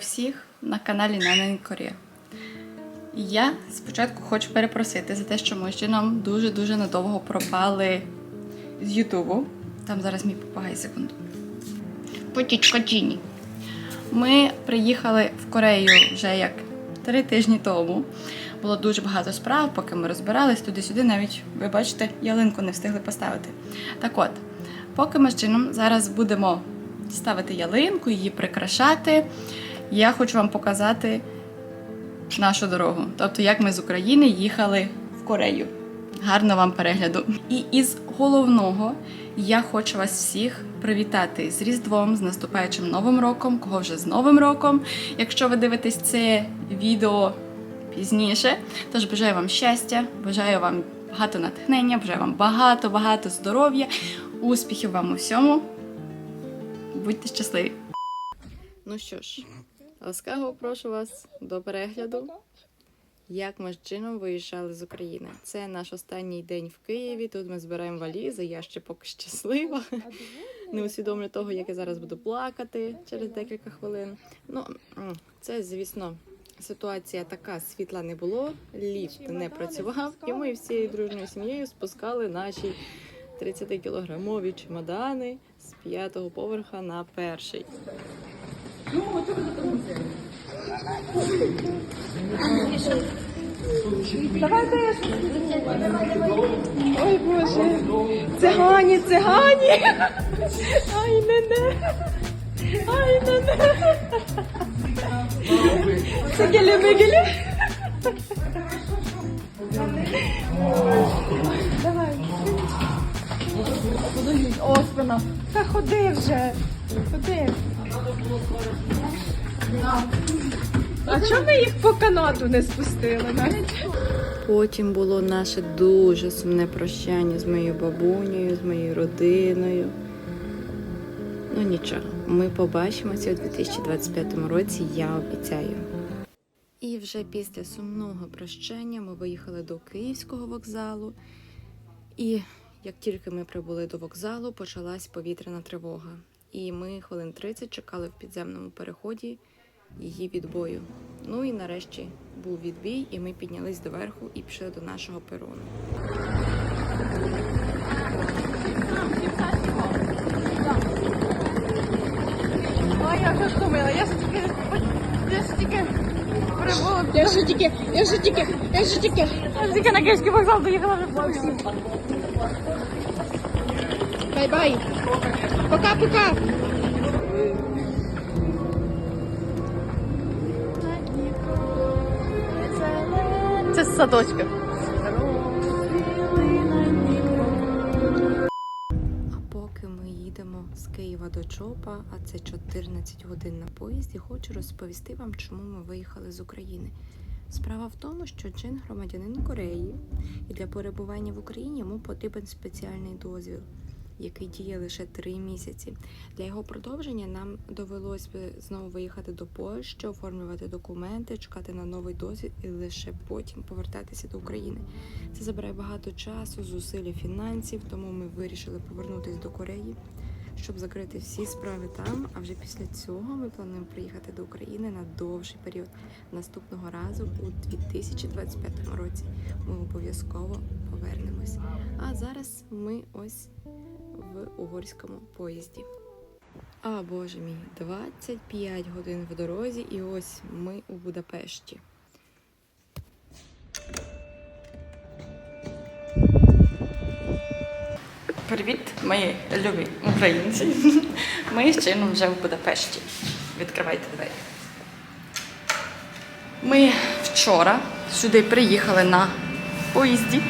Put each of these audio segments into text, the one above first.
всіх на каналі Нана Корія. Я спочатку хочу перепросити за те, що ми ще нам дуже-дуже надовго пропали з Ютубу. Там зараз мій попагай секунду. Потічка Джіні. Ми приїхали в Корею вже як три тижні тому. Було дуже багато справ, поки ми розбирались туди-сюди, навіть ви бачите, ялинку не встигли поставити. Так от, поки ми з чином зараз будемо ставити ялинку, її прикрашати, я хочу вам показати нашу дорогу. Тобто, як ми з України їхали в Корею. Гарного вам перегляду. І із головного я хочу вас всіх привітати з Різдвом, з наступаючим Новим роком, кого вже з Новим роком. Якщо ви дивитесь це відео пізніше, тож бажаю вам щастя, бажаю вам багато натхнення, бажаю вам багато-багато здоров'я, успіхів вам у всьому. Будьте щасливі! Ну що ж, ласкаво прошу вас до перегляду. Як ми з чином виїжджали з України. Це наш останній день в Києві. Тут ми збираємо валізи. Я ще поки щаслива. Не усвідомлю того, як я зараз буду плакати через декілька хвилин. Ну, це, звісно, ситуація така: світла не було, ліфт не працював, і ми всією дружньою сім'єю спускали наші 30-кілограмові чемодани з п'ятого поверха на перший. Ой Боже, цигані, цигані. Ай, не не. Ай, не не. Цигелі мигелі. Давай. О, спина. Та ходи вже. Ходи. А чому ми їх по канату не спустили? Потім було наше дуже сумне прощання з моєю бабунею, з моєю родиною. Ну нічого, ми побачимося у 2025 році, я обіцяю. І вже після сумного прощання ми виїхали до Київського вокзалу. І як тільки ми прибули до вокзалу, почалась повітряна тривога. І ми хвилин 30 чекали в підземному переході її відбою. Ну і нарешті був відбій, і ми піднялись доверху і пішли до нашого перону. Ой, я вже втомила. Я ж тільки, я ж тільки прибула. Я ж тільки, я ж тільки, я ж тільки, я ж тільки на Київський вокзал доїхала вже в Бай-бай. Пока-пока. Це з садочка. А поки ми їдемо з Києва до Чопа, а це 14 годин на поїзді, хочу розповісти вам, чому ми виїхали з України. Справа в тому, що Джин громадянин Кореї, і для перебування в Україні йому потрібен спеціальний дозвіл, який діє лише три місяці. Для його продовження нам довелось би знову виїхати до Польщі, оформлювати документи, чекати на новий дозвіл і лише потім повертатися до України. Це забирає багато часу, зусиль фінансів, тому ми вирішили повернутися до Кореї, щоб закрити всі справи там. А вже після цього ми плануємо приїхати до України на довший період. Наступного разу у 2025 році ми обов'язково повернемось. А зараз ми ось в угорському поїзді. А боже мій, 25 годин в дорозі, і ось ми у Будапешті. Привіт, мої любі українці. Ми з чином вже в Будапешті. Відкривайте двері. Ми вчора сюди приїхали на поїзді.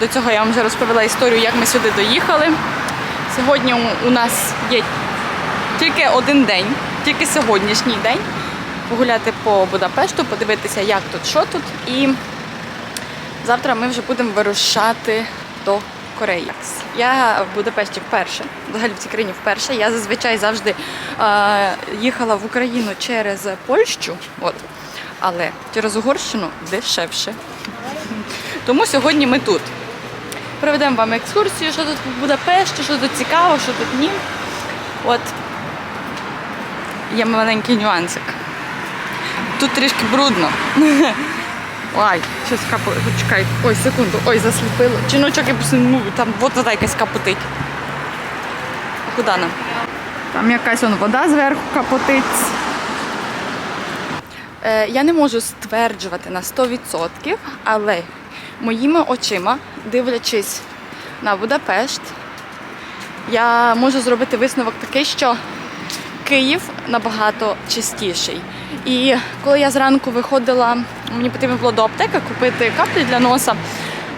До цього я вам вже розповіла історію, як ми сюди доїхали. Сьогодні у- нас є тільки один день, тільки сьогоднішній день. Погуляти по Будапешту, подивитися, як тут, що тут. І завтра ми вже будемо вирушати до Кореї. Я в Будапешті вперше, взагалі в цій країні вперше. Я зазвичай завжди е, їхала в Україну через Польщу, от, але через Угорщину дешевше. Тому сьогодні ми тут. Проведемо вам екскурсію, що тут в Будапешті, що тут цікаво, що тут ні. От. є маленький нюансик. Тут трішки брудно. Ой, щось капає. Чекай, ой, секунду, ой, засліпило. Чиночок я ну, там вода якась капотить. Куди нам? Там якась он, вода зверху капотить. Е, я не можу стверджувати на 100%, але моїми очима, дивлячись на Будапешт, я можу зробити висновок такий, що Київ набагато чистіший. І коли я зранку виходила, мені потрібно було до аптеки купити каплі для носа.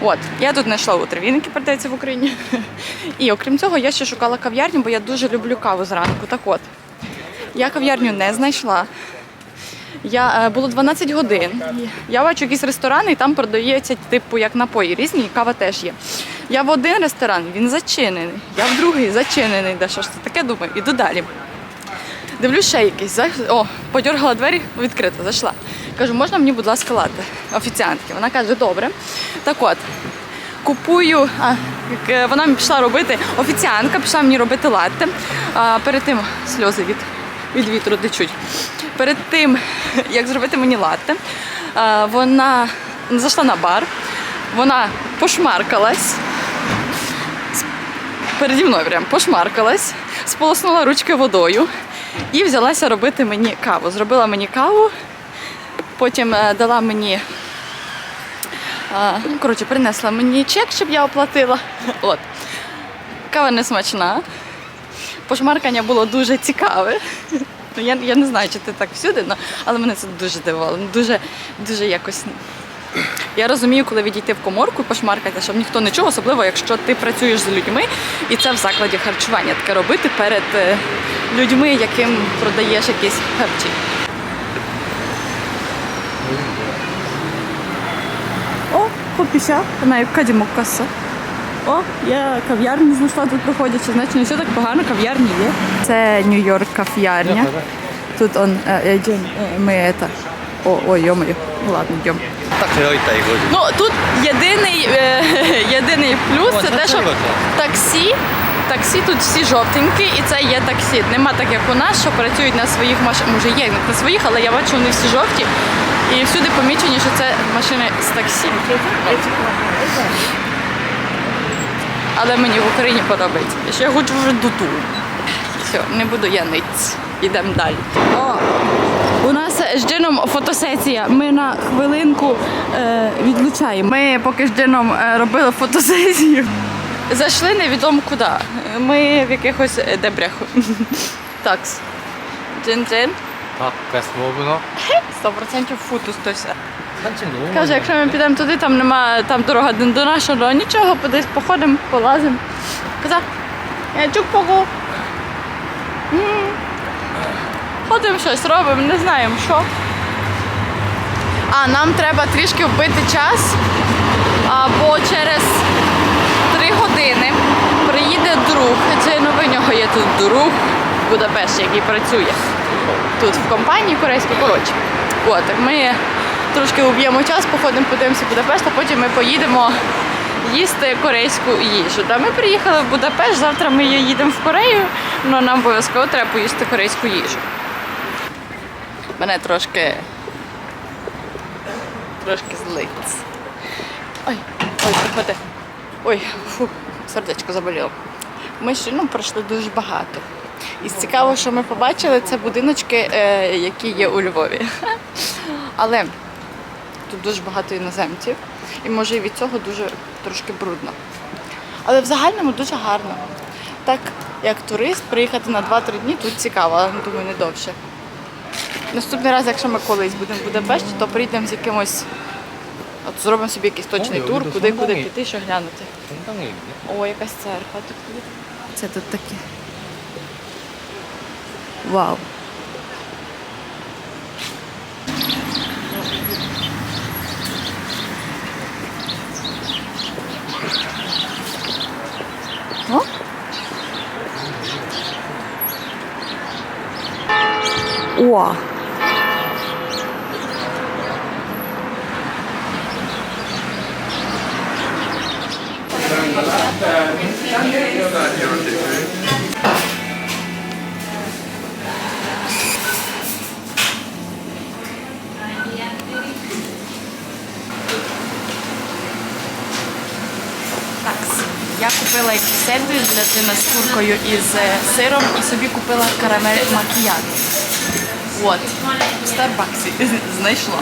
От, я тут знайшла утревін, який продається в Україні. І окрім цього, я ще шукала кав'ярню, бо я дуже люблю каву зранку. Так от, я кав'ярню не знайшла. Я, е, було 12 годин. Я бачу якісь ресторани, і там продається, типу, як напої різні, кава теж є. Я в один ресторан, він зачинений. Я в другий зачинений. Да що ж це таке думаю? Іду далі. Дивлюсь ще якийсь. О, подергала двері, відкрито, зайшла. Кажу, можна мені, будь ласка, лати офіціантки. Вона каже, добре. Так от, купую, а, е, вона мені пішла робити, офіціантка пішла мені робити латте. А, перед тим сльози від, від вітру течуть. Перед тим, як зробити мені латте, вона зайшла на бар, вона пошмаркалась. Переді мною прям пошмаркалась, сполоснула ручки водою і взялася робити мені каву. Зробила мені каву, потім е, дала мені. е, ну, коротше, принесла мені чек, щоб я оплатила. От. Кава не смачна. Пошмаркання було дуже цікаве. Ну, Я, я не знаю, чи ти так всюди, але мене це дуже дивувало. Дуже, дуже якось. Я розумію, коли відійти в коморку і пошмаркати, щоб ніхто не чув, особливо якщо ти працюєш з людьми, і це в закладі харчування таке робити перед е, людьми, яким продаєш якісь харчі. О, попіся, на кадімо каса. О, я кав'ярню знайшла тут проходячи, значить не все так погано, кав'ярні є. Це Нью-Йорк кав'ярня. Тут он е, е йдем, ми це. О, ой, йомою. Ладно, йдем. Так, я та й годі. Ну тут єдиний, е, єдиний плюс це те, що таксі. Таксі тут всі жовтенькі, і це є таксі. Нема так, як у нас, що працюють на своїх машинах. Може, є на своїх, але я бачу, вони всі жовті. І всюди помічені, що це машини з таксі але мені в Україні подобається. Ще я хочу вже дуту. Все, не буду я ниць. Йдемо далі. О, У нас з Джином фотосесія. Ми на хвилинку е, відлучаємо. Ми поки з Джином е, робили фотосесію. Зайшли невідомо куди. Ми в якихось дебрях. Такс. Джин-джин. Так, без ну. Сто процентів фото, стося. Ну, Каже, якщо ми підемо туди, там немає, там дорога до нашого, нічого, десь походимо, полазимо. Каза, я чук-погу. Ходимо щось, робимо, не знаємо що. А нам треба трішки вбити час, бо через три години приїде друг, ну в нього є тут друг в Будапешті, який працює тут в компанії корейській. Коротше, от ми трошки уб'ємо час, походимо, подивимося Будапешт, а потім ми поїдемо їсти корейську їжу. Та ми приїхали в Будапешт, завтра ми їдемо в Корею, але нам обов'язково треба поїсти корейську їжу. Мене трошки трошки злить. Ой, ой, приходи. Ой, фу, сердечко заболіло. Ми ще ну, пройшли дуже багато. І цікаво, що ми побачили, це будиночки, е, які є у Львові. Але тут дуже багато іноземців, і може і від цього дуже трошки брудно. Але в загальному дуже гарно. Так як турист, приїхати на 2-3 дні тут цікаво, але думаю, не довше. Наступний раз, якщо ми колись будемо в Будапешті, то прийдемо з якимось, от зробимо собі якийсь точний тур, куди куди піти, що глянути. О, якась церква тут. Це тут таке. Вау. Уа. Я купила сендвіч для тими з куркою із е, сиром і собі купила карамель макіяж. От, в Старбаксі знайшла.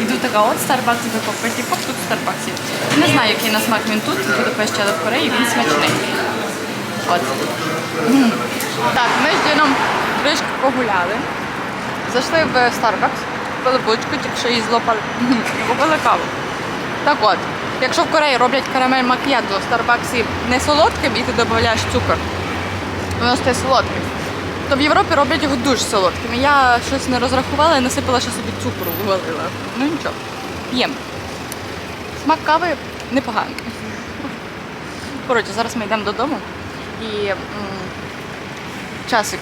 Іду така, от Старбаксі ви попити, хоп, тут в Старбаксі. Не знаю, який на смак він тут, в Будапешті, але в Кореї він смачний. От. Так, ми з Джином трішки погуляли. Зайшли в Starbucks, купили булочку, тільки що її злопали. Купили каву. Так от, якщо в Кореї роблять карамель макіяджо в Старбаксі не солодким і ти додаєш цукор, воно стає солодким. То в Європі роблять його дуже солодким. І Я щось не розрахувала і насипала ще собі цукру вивалила. Ну нічого. П'ємо. Смак кави непоганий. Коротше, зараз ми йдемо додому і м, часик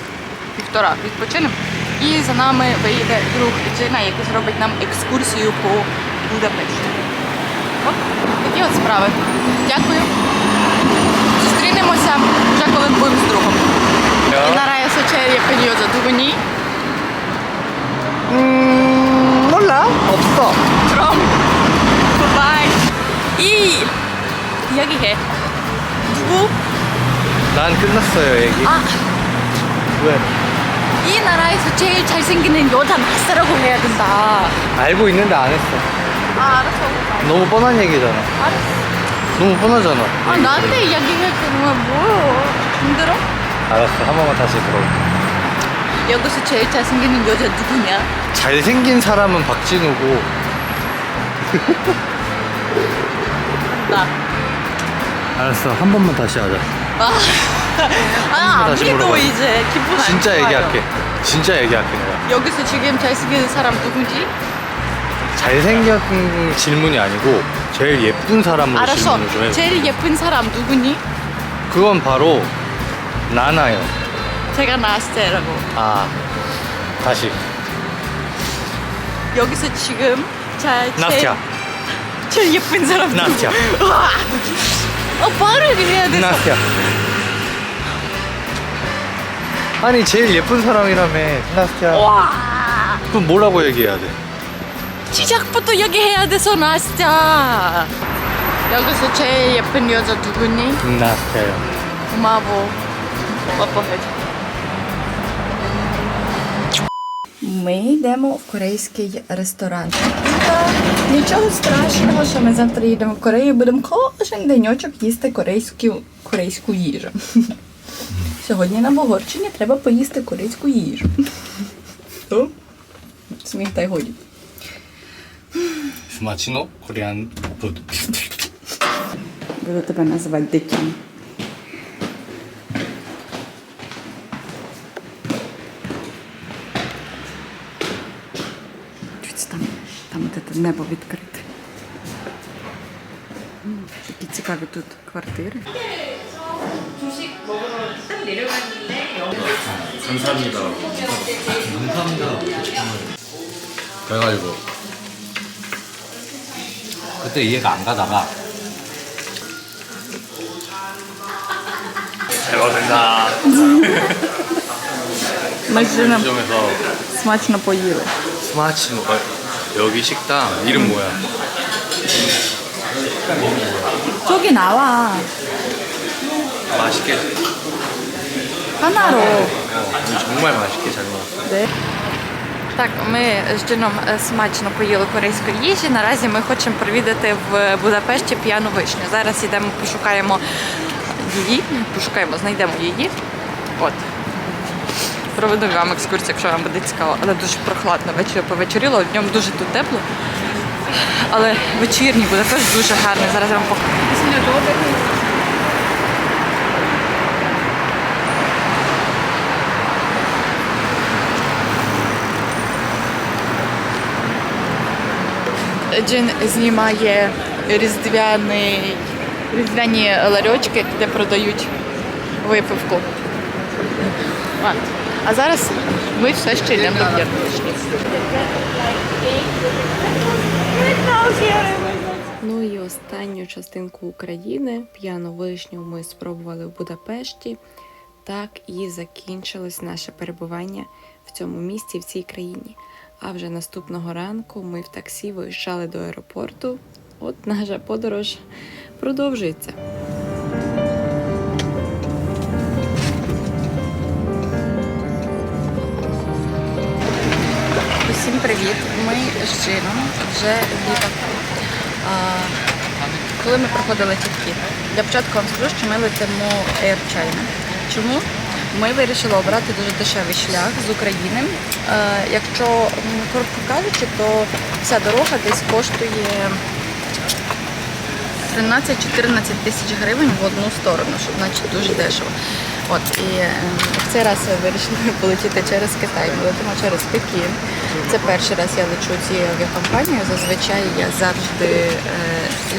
півтора відпочинемо. І за нами вийде друг Джина, який зробить нам екскурсію по Будапешту. Такі от справи. Дякую. Зустрінемося 해. 누구? 난 끝났어요 얘기. 아, 왜? 이 나라에서 제일 잘생기는 여자 마스라고 해야 된다. 알고 있는데 안 했어. 아, 알았어. 너무 뻔한 얘기잖아. 알았어. 너무 뻔하잖아. 아, 나한테 이야기해 그러면 뭐요? 힘들어? 알았어. 한 번만 다시 들어. 여기서 제일 잘생기는 여자 누구냐? 잘생긴 사람은 박진우고 나. 알았어. 한 번만 다시 하자. 아, 아, 안 다시 믿어 물어봐. 이제 기분 안 진짜 좋아요. 얘기할게. 진짜 얘기할게 내가. 여기서 지금 잘생기는 사람 누구지? 잘생긴 질문이 아니고 제일 예쁜 사람으로 알았어. 질문을 좀 해. 제일 예쁜 사람 누구니? 그건 바로 나나요. 제가 나스테라고. 아 다시 여기서 지금 잘. 제일, 제일 예쁜 사람 누구? 나스티아. 와. 어, 말을 해야 돼서. 나스티아. 아니 제일 예쁜 사람이라며 나스티아. 와. 그럼 뭐라고 얘기해야 돼? 시작부터 얘기해야 돼서 나스티아. 여기서 제일 예쁜 여자 누구니? 나스티아요. 고마워. 뽀뽀해줘. Ми йдемо в корейський ресторан. Нічого страшного, що ми завтра їдемо в Корею, будемо кожен деньочок їсти корейську корейську їжу. Сьогодні на Богорщині треба поїсти корейську їжу. Сміх та й годі. Смачно коріан. Буду тебе називати диким. небо відкрите. М, Такі цікаві тут квартири. 그래가지고 그때 이해가 안 가다가 잘 먹는다 Ми з Джином 점에서 смачно поїли. 스마치노 어, 여기 식당 이름 뭐야? 저기 나와. 맛있게 하나로. 어, 정말 맛있게 잘 먹었어 Де? Так, ми з Джином е, смачно поїли корейської їжі. Наразі ми хочемо провідати в Будапешті п'яну вишню. Зараз йдемо, пошукаємо її, пошукаємо, знайдемо її. От. Проведу вам екскурсію, якщо вам буде цікаво. Але дуже прохладно вечір повечеріло, днем дуже тут тепло. Але вечірній Будапешт дуже гарний. Зараз я вам покажу. Джин знімає різдвяний, різдвяні ларьочки, де продають випивку. От. А зараз ми все ще йдемо до п'ятничні. Ну і останню частинку України п'яну вишню ми спробували в Будапешті. Так і закінчилось наше перебування в цьому місті, в цій країні. А вже наступного ранку ми в таксі виїжджали до аеропорту. От наша подорож продовжується. Всім привіт! Ми з Джином вже літаку. Коли ми проходили тітки, для початку вам скажу, що ми летимо Air China. Чому? Ми вирішили обрати дуже дешевий шлях з України. Якщо коротко кажучи, то вся дорога десь коштує 13-14 тисяч гривень в одну сторону, що значить дуже дешево. От і е, в цей раз вирішили полетіти через Китай. Ми летимо через Пекін. Це перший раз я лечу цією авіакомпанією. Зазвичай я завжди е,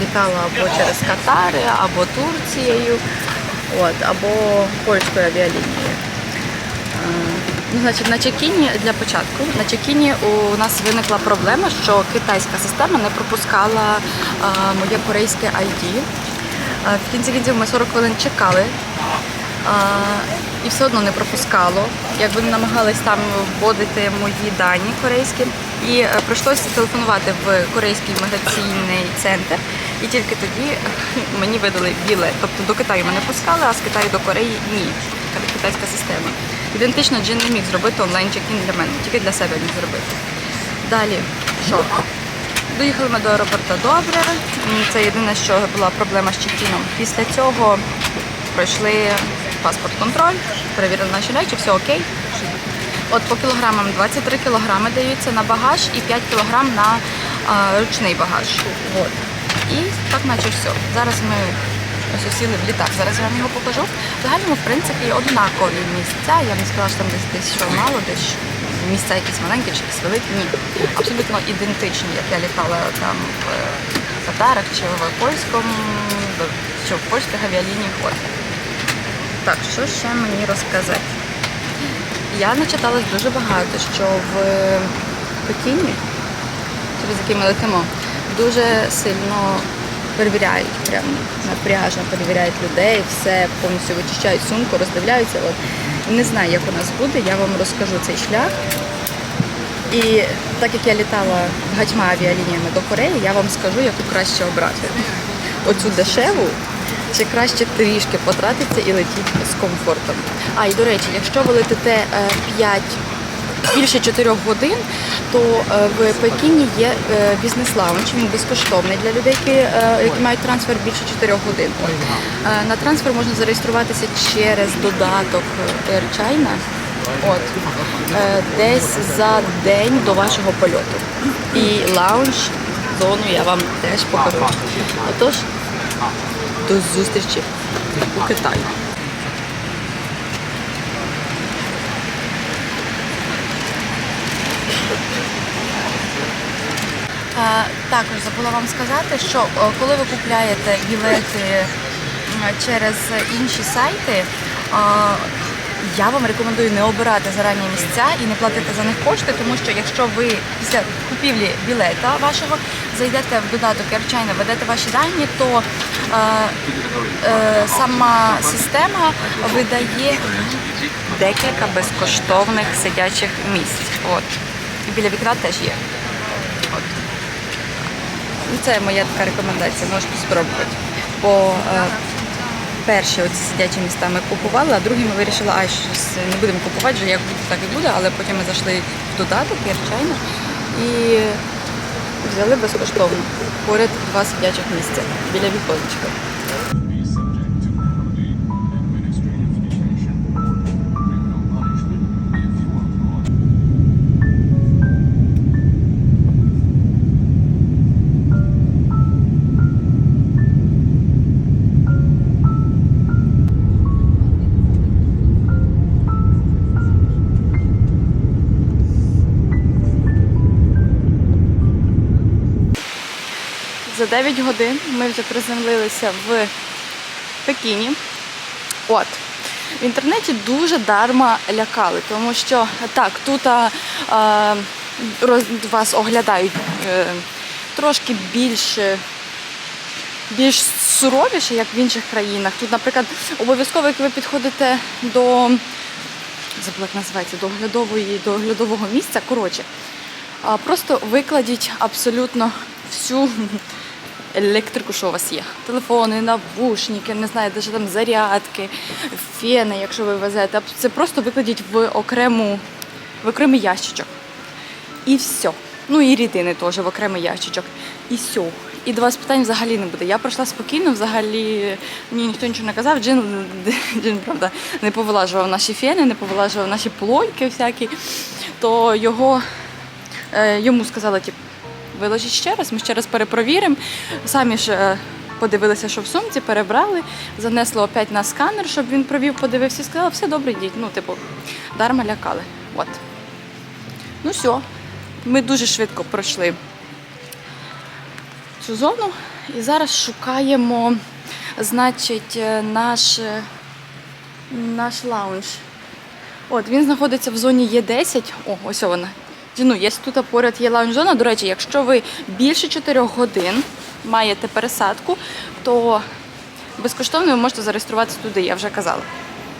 літала або через Катари, або Турцією, от, або польською авіалінією. Е, Ну, значить, на Чекіні для початку на Чекіні у нас виникла проблема, що китайська система не пропускала е, моє корейське ID. Е, в кінці кінців ми 40 хвилин чекали. Е, і все одно не пропускало. Якби намагались там вводити мої дані корейські, і е, прийшлося телефонувати в корейський міграційний центр, і тільки тоді мені видали білет. Тобто до Китаю мене пускали, а з Китаю до Кореї ні. Китайська система. Ідентично Джин не міг зробити онлайн чекін для мене, тільки для себе міг зробити. Далі, що? Доїхали ми до аеропорту добре. Це єдине, що була проблема з чекіном. Після цього пройшли паспорт-контроль, перевірили наші речі, все окей. От по кілограмам 23 кілограми даються на багаж і 5 кілограм на а, ручний багаж. От. І так наче все. Зараз ми ось сіли в літак. Зараз я вам його покажу. В загальному, в принципі, однакові місця. Я не сказала, що там десь десь що мало, десь місця якісь маленькі чи якісь великі. Ні. Абсолютно ідентичні, як я літала там в е, Катарах чи в польському, чи в польських авіалініях. От. Так, що ще мені розказати? Я начиталась дуже багато, що в Пекіні, через який ми летимо, дуже сильно перевіряють, прям напряжно перевіряють людей, все повністю вичищають сумку, роздивляються. От не знаю, як у нас буде, я вам розкажу цей шлях. І так як я літала багатьма авіалініями до Кореї, я вам скажу, яку краще обрати. Оцю дешеву чи краще трішки потратитися і летіти з комфортом. А і до речі, якщо ви летите 5 більше 4 годин, то е, в Пекіні є е, бізнес-лаунж, він безкоштовний для людей, які, е, які мають трансфер більше 4 годин. Е, На трансфер можна зареєструватися через додаток Air China. От е, десь за день до вашого польоту. І лаунж зону я вам теж покажу. Отож, до зустрічі у Китаї. Е, Також забула вам сказати, що е, коли ви купляєте білети через інші сайти, е, я вам рекомендую не обирати зарані місця і не платити за них кошти, тому що якщо ви після купівлі білета вашого зайдете в додаток AirChina, ведете ваші дані, то е, е, сама система видає декілька безкоштовних сидячих місць. От. І біля вікна теж є. От. Ну, Це моя така рекомендація, можете спробувати. Бо е, перші оці сидячі міста ми купували, а другі ми вирішили, а щось не будемо купувати, вже як буде, так і буде, але потім ми зайшли в додаток Ярчайна і взяли безкоштовно. Поряд два сидячих місця біля віконечка. За 9 годин ми вже приземлилися в Пекіні. От. В інтернеті дуже дарма лякали, тому що так, тут а, а, роз, вас оглядають е, трошки більше. Більш суровіше, як в інших країнах. Тут, наприклад, обов'язково, як ви підходите до забула, як називається, до оглядової, до оглядового місця. Коротше, просто викладіть абсолютно всю електрику, що у вас є. Телефони, навушники, не знаю, навіть там зарядки, фени, якщо ви везете. Це просто викладіть в окрему, в окремий ящичок. І все. Ну і рідини теж в окремий ящичок. І все. І до вас питань взагалі не буде. Я пройшла спокійно, взагалі мені ніхто нічого не казав. Джин, Джин правда, не повилажував наші фени, не повилажував наші плойки всякі. То його е, йому сказали, типу, виложіть ще раз, ми ще раз перепровіримо. Самі ж е, подивилися, що в сумці, перебрали, занесли опять на сканер, щоб він провів, подивився і сказали, все добре, йдіть. Ну, типу, дарма лякали. От. Ну все, ми дуже швидко пройшли цю зону і зараз шукаємо, значить, е, наш, е, наш лаунж. От, він знаходиться в зоні Є10. О, ось вона. Ну, є тут поряд є лаунж-зона. До речі, якщо ви більше 4 годин маєте пересадку, то безкоштовно ви можете зареєструватися туди, я вже казала.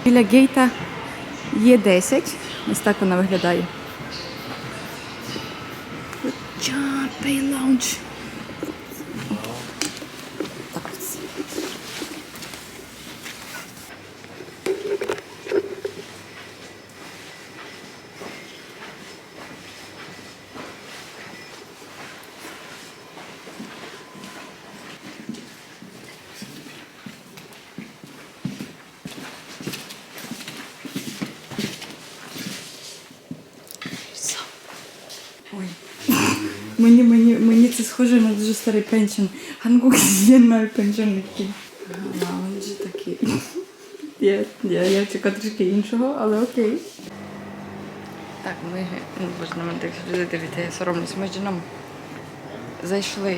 Біля гейта є 10. Ось так вона виглядає. Чапей лаунж. Так ось. Ой. Мені, мені, мені це схоже на дуже старий пенсіон. Хангук єдної пенсіонерки. Лаунжі такі. Я, я, я чекаю трішки іншого, але окей. Так, ми, ну, боже, на мене так люди дивіться, я соромлюсь. Ми з Джином зайшли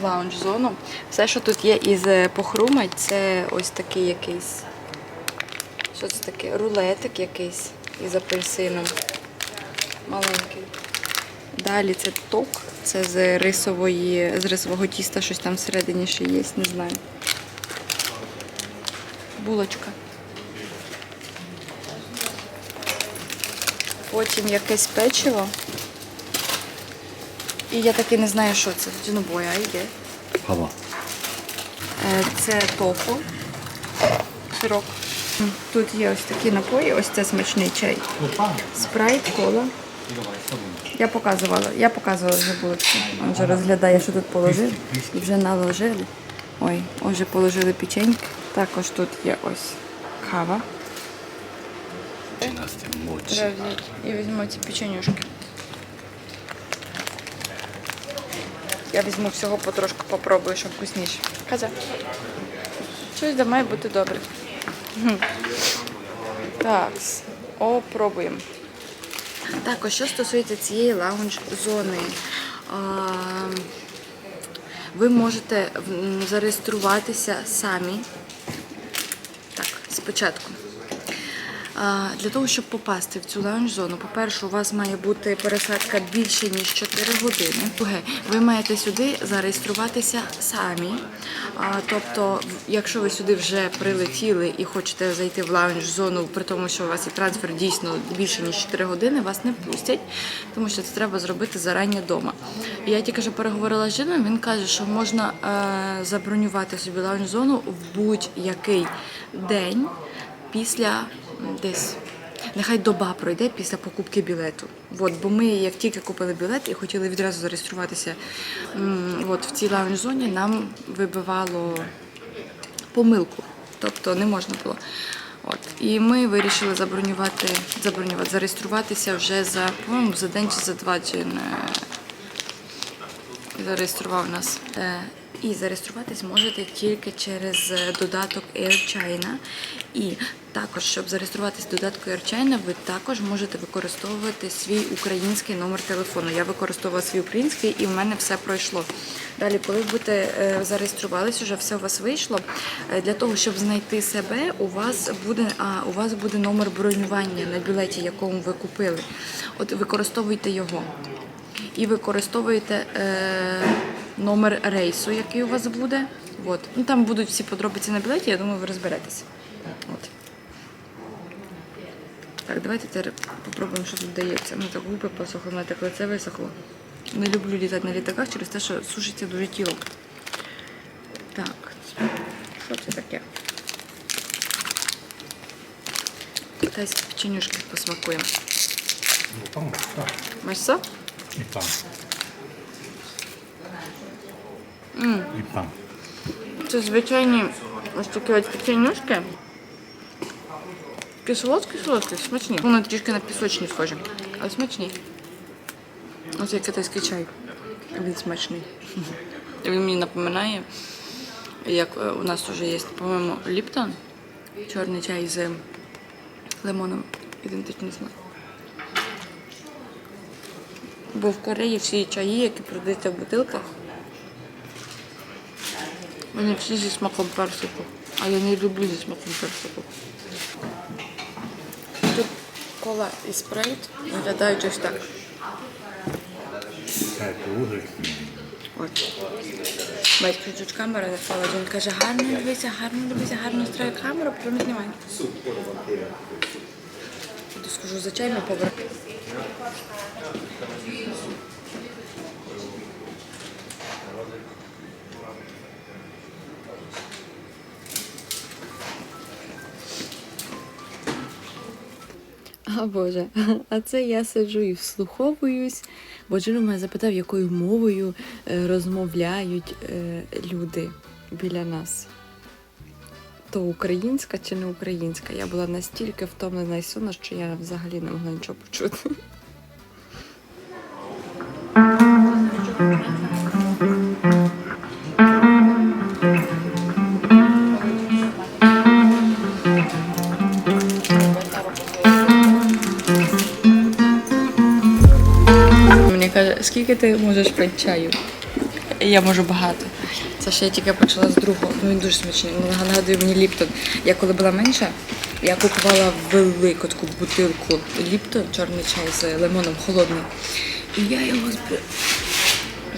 в лаунж-зону. Все, що тут є із е, похрумать, це ось такий якийсь. Що це таке? Рулетик якийсь із апельсином. Маленький. Далі це ток, це з рисової, з рисового тіста, щось там всередині ще є, не знаю. Булочка. Потім якесь печиво. І я таки не знаю, що це. Джинобоя, а йде. 봐봐. Е, Це тофу. Сирок. Тут є ось такі напої, ось це смачний чай. Спрайт, кола. Я показувала, я показувала вже булочки. Він вже розглядає, що тут положив. Вже наложили. Ой, вже положили печеньки. Також тут є ось кава. Треба взяти і візьму ці печенюшки. Я візьму всього потрошку попробую, щоб вкусніше. Каза. Щось має бути добре. Так, опробуємо. Також, що стосується цієї лаунж-зони, ви можете зареєструватися самі. Так, спочатку. Для того, щоб попасти в цю лаунж-зону, по-перше, у вас має бути пересадка більше ніж 4 години. Друге, ви маєте сюди зареєструватися самі. Тобто, якщо ви сюди вже прилетіли і хочете зайти в лаунж-зону, при тому, що у вас є трансфер дійсно більше ніж 4 години, вас не пустять, тому що це треба зробити зарані вдома. Я тільки що переговорила з Жином, він каже, що можна е, забронювати собі лаунж-зону в будь-який день після десь. Нехай доба пройде після покупки білету. От, бо ми, як тільки купили білет і хотіли відразу зареєструватися от, в цій лаунж-зоні, нам вибивало помилку. Тобто не можна було. От. І ми вирішили забронювати, забронювати, зареєструватися вже за, по-моєму, за день чи за два чи не зареєстрував нас. І зареєструватись можете тільки через е, додаток Air. І також, щоб зареєструватись додатку Air ви також можете використовувати свій український номер телефону. Я використовувала свій український і в мене все пройшло. Далі, коли будете е, зареєструвалися, вже все у вас вийшло. е, Для того, щоб знайти себе, у вас буде, а, у вас буде номер бронювання на білеті, якому ви купили. От використовуйте його і використовуєте е, номер рейсу, який у вас буде. От. Ну, Там будуть всі подробиці на білеті, я думаю, ви розберетеся. От. Так, давайте тепер попробуємо, що тут дається. Ну так губи посохли, мене так лице висохло. Не люблю літати на літаках через те, що сушиться дуже тіло. Так, що це таке? Китайські печенюшки посмакуємо. Ну, там, так. Мачса? І там. 이 빵. Це звичайні ось такі ось печенюшки. Кислотки, солодкі, смачні. Вони трішки на пісочні схожі, але смачні. Ось як китайський чай. Він смачний. Він мені напоминає, як е, у нас вже є, по-моєму, Ліптон, чорний чай з лимоном. Ідентичний смак. Бо в Кореї всі чаї, які продаються в бутилках, вони всі зі смаком персику, а я не люблю зі смаком персику. Тут кола і спрейт виглядають ось так. От. Батько тут камера не впала. Він каже, гарно дивися, гарно дивися, гарно строю камеру, потім знімай. Я скажу, за чай ми повернемо. Боже, а це я сиджу і вслуховуюсь, бо Джиро мене запитав, якою мовою е, розмовляють е, люди біля нас. То українська чи не українська? Я була настільки втомлена і сонна, що я взагалі не могла нічого почути. скільки ти можеш пити чаю? Я можу багато. Це ще я тільки почала з другого. Ну він дуже смачний. Ну, нагадує мені Ліптон. Я коли була менша, я купувала велику таку бутилку Ліптон, чорний чай з лимоном холодний. І я його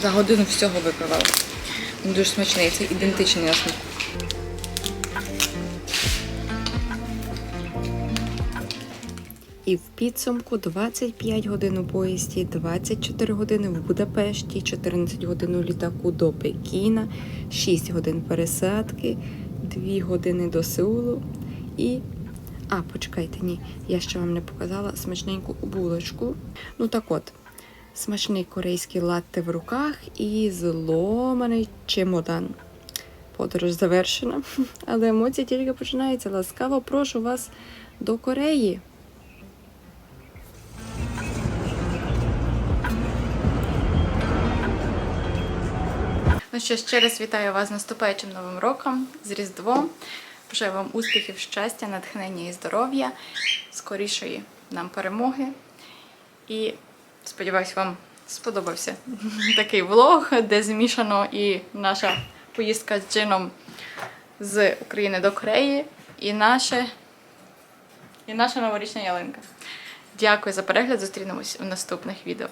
за годину всього випивала. Він дуже смачний, це ідентичний на смак. Підсумку 25 годин у поїзді, 24 години в Будапешті, 14 годин у літаку до Пекіна, 6 годин пересадки, 2 години до Сеулу і. А, почекайте, ні, я ще вам не показала смачненьку булочку. Ну так от, смачний корейський латте в руках і зломаний чемодан. Подорож завершена, але емоції тільки починаються. Ласкаво прошу вас до Кореї. Ну що, ще раз вітаю вас з наступаючим новим роком, з Різдвом. Бажаю вам успіхів, щастя, натхнення і здоров'я, скорішої нам перемоги. І сподіваюсь, вам сподобався такий влог, де змішано і наша поїздка з джином з України до Кореї, і наше, і наша новорічна ялинка. Дякую за перегляд. Зустрінемось у наступних відео.